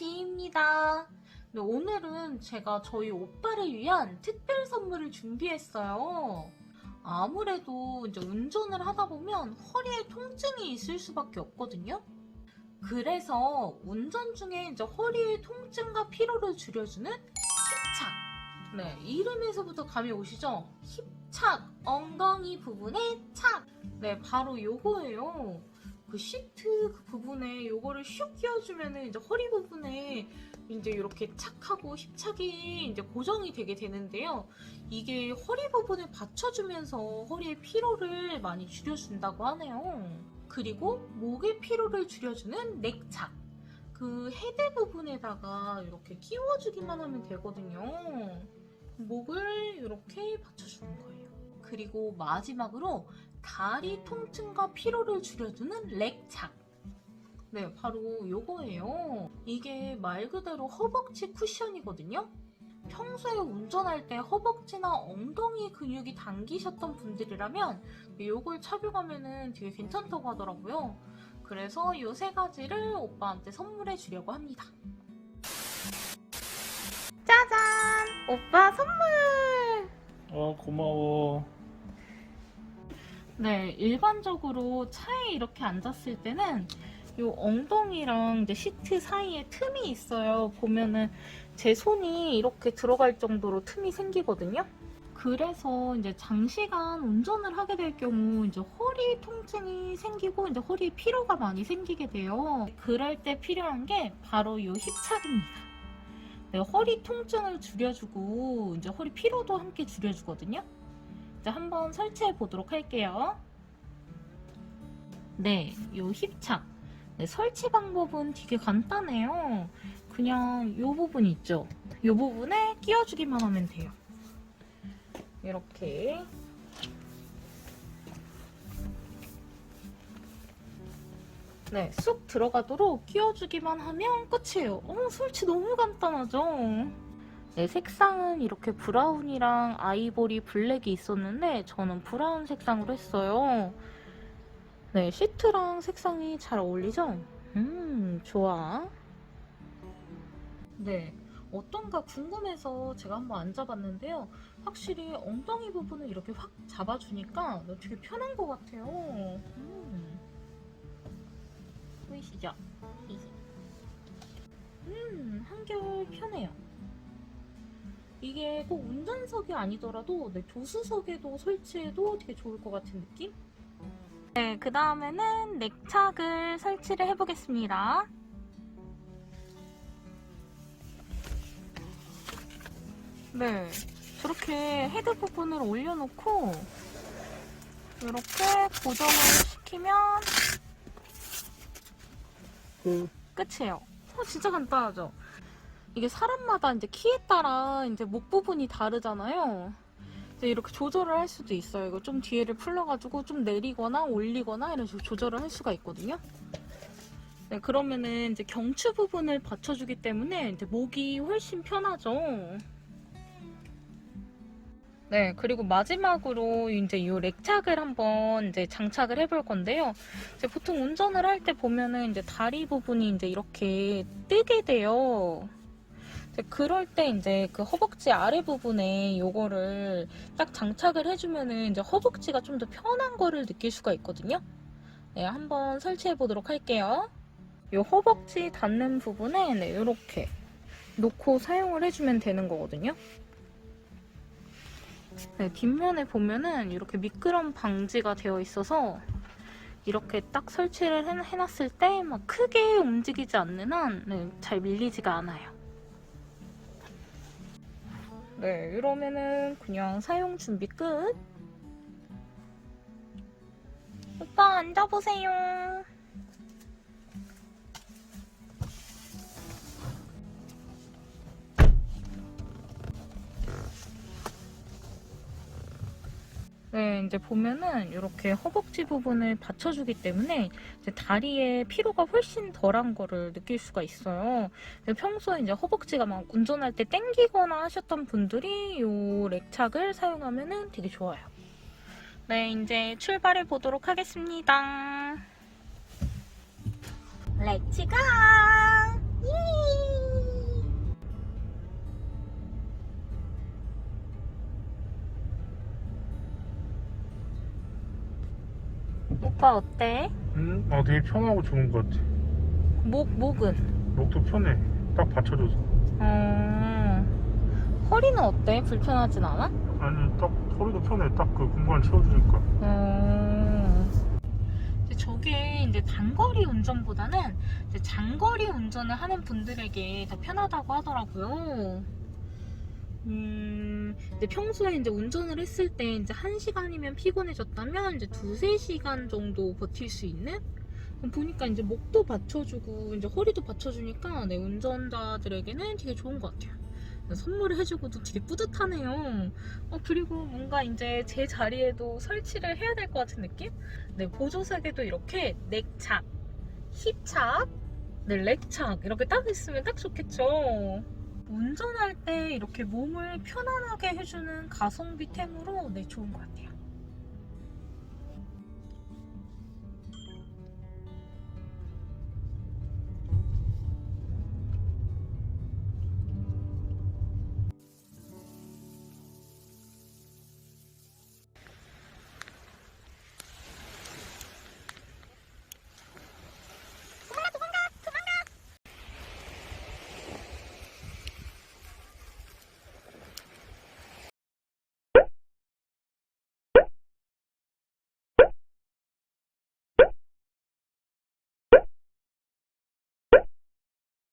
지입니다. 네, 오늘은 제가 저희 오빠를 위한 특별 선물을 준비했어요. 아무래도 이제 운전을 하다 보면 허리에 통증이 있을 수밖에 없거든요. 그래서 운전 중에 이제 허리의 통증과 피로를 줄여주는 힙착. 네, 이름에서부터 감이 오시죠? 힙착, 엉덩이 부분의 착. 네, 바로 요거예요. 그 시트 그 부분에 요거를 슉 끼워주면은 이제 허리 부분에 이제 이렇게 착하고 힙착이 이제 고정이 되게 되는데요. 이게 허리 부분을 받쳐주면서 허리의 피로를 많이 줄여준다고 하네요. 그리고 목의 피로를 줄여주는 넥착. 그 헤드 부분에다가 이렇게 끼워주기만 하면 되거든요. 목을 이렇게 받쳐주는 거예요. 그리고 마지막으로 다리 통증과 피로를 줄여주는 렉착. 네, 바로 요거예요. 이게 말 그대로 허벅지 쿠션이거든요. 평소에 운전할 때 허벅지나 엉덩이 근육이 당기셨던 분들이라면 요걸 착용하면 되게 괜찮다고 하더라고요. 그래서 요 세 가지를 오빠한테 선물해 주려고 합니다. 짜잔! 오빠 선물! 어 고마워. 네, 일반적으로 차에 이렇게 앉았을 때는 요 엉덩이랑 이제 시트 사이에 틈이 있어요. 보면은 제 손이 이렇게 들어갈 정도로 틈이 생기거든요. 그래서 이제 장시간 운전을 하게 될 경우 이제 허리 통증이 생기고 이제 허리에 피로가 많이 생기게 돼요. 그럴 때 필요한 게 바로 요 힙착입니다. 네, 허리 통증을 줄여주고 이제 허리 피로도 함께 줄여주거든요. 이제 한번 설치해 보도록 할게요. 네, 요 힙착. 네, 설치 방법은 되게 간단해요. 그냥 요 부분 있죠? 요 부분에 끼워주기만 하면 돼요. 이렇게. 네, 쑥 들어가도록 끼워주기만 하면 끝이에요. 어, 설치 너무 간단하죠? 네, 색상은 이렇게 브라운이랑 아이보리 블랙이 있었는데 저는 브라운 색상으로 했어요. 네, 시트랑 색상이 잘 어울리죠? 음, 좋아. 네, 어떤가 궁금해서 제가 한번 앉아봤는데요. 확실히 엉덩이 부분을 이렇게 확 잡아주니까 되게 편한 것 같아요. 음. 보이시죠? 음, 한결 편해요. 이게 꼭 운전석이 아니더라도 네, 조수석에도 설치해도 되게 좋을 것 같은 느낌? 네, 그 다음에는 넥착을 설치를 해보겠습니다. 네, 저렇게 헤드 부분을 올려놓고 이렇게 고정을 시키면 그 끝이에요. 어, 진짜 간단하죠? 이게 사람마다 이제 키에 따라 이제 목 부분이 다르잖아요. 이렇게 조절을 할 수도 있어요. 이거 좀 뒤에를 풀러가지고 좀 내리거나 올리거나 이런 식으로 조절을 할 수가 있거든요. 네, 그러면은 이제 경추 부분을 받쳐주기 때문에 이제 목이 훨씬 편하죠. 네, 그리고 마지막으로 이제 이 렉착을 한번 이제 장착을 해볼 건데요. 이제 보통 운전을 할 때 보면은 이제 다리 부분이 이제 이렇게 뜨게 돼요. 그럴 때 이제 그 허벅지 아래 부분에 요거를 딱 장착을 해주면은 이제 허벅지가 좀 더 편한 거를 느낄 수가 있거든요. 네, 한번 설치해 보도록 할게요. 요 허벅지 닿는 부분에 네, 이렇게 놓고 사용을 해주면 되는 거거든요. 네, 뒷면에 보면은 이렇게 미끄럼 방지가 되어 있어서 이렇게 딱 설치를 해, 해놨을 때 막 크게 움직이지 않는 한 네, 잘 밀리지가 않아요. 네, 이러면은 그냥 사용 준비 끝. 오빠 앉아보세요. 네, 이제 보면은 이렇게 허벅지 부분을 받쳐주기 때문에 이제 다리에 피로가 훨씬 덜한 거를 느낄 수가 있어요. 평소에 이제 허벅지가 막 운전할 때 땡기거나 하셨던 분들이 이 렉착을 사용하면은 되게 좋아요. 네, 이제 출발해 보도록 하겠습니다. 렛츠고! 오빠 어때? 음, 아, 되게 편하고 좋은 것 같아. 목, 목은? 목도 편해. 딱 받쳐줘서. 음, 허리는 어때? 불편하진 않아? 아니, 딱 허리도 편해. 딱 그 공간 채워주니까. 음. 이제 저게 이제 단거리 운전보다는 이제 장거리 운전을 하는 분들에게 더 편하다고 하더라고요. 음, 근데 평소에 이제 운전을 했을 때 이제 한 시간이면 피곤해졌다면 이제 두세 시간 정도 버틸 수 있는? 보니까 이제 목도 받쳐주고 이제 허리도 받쳐주니까 네, 운전자들에게는 되게 좋은 것 같아요. 선물을 해주고도 되게 뿌듯하네요. 어, 그리고 뭔가 이제 제 자리에도 설치를 해야 될 것 같은 느낌? 네, 보조석에도 이렇게 넥착, 힙착, 네, 렉착 이렇게 딱 있으면 딱 좋겠죠. 운전할 때 이렇게 몸을 편안하게 해주는 가성비템으로 네, 좋은 것 같아요.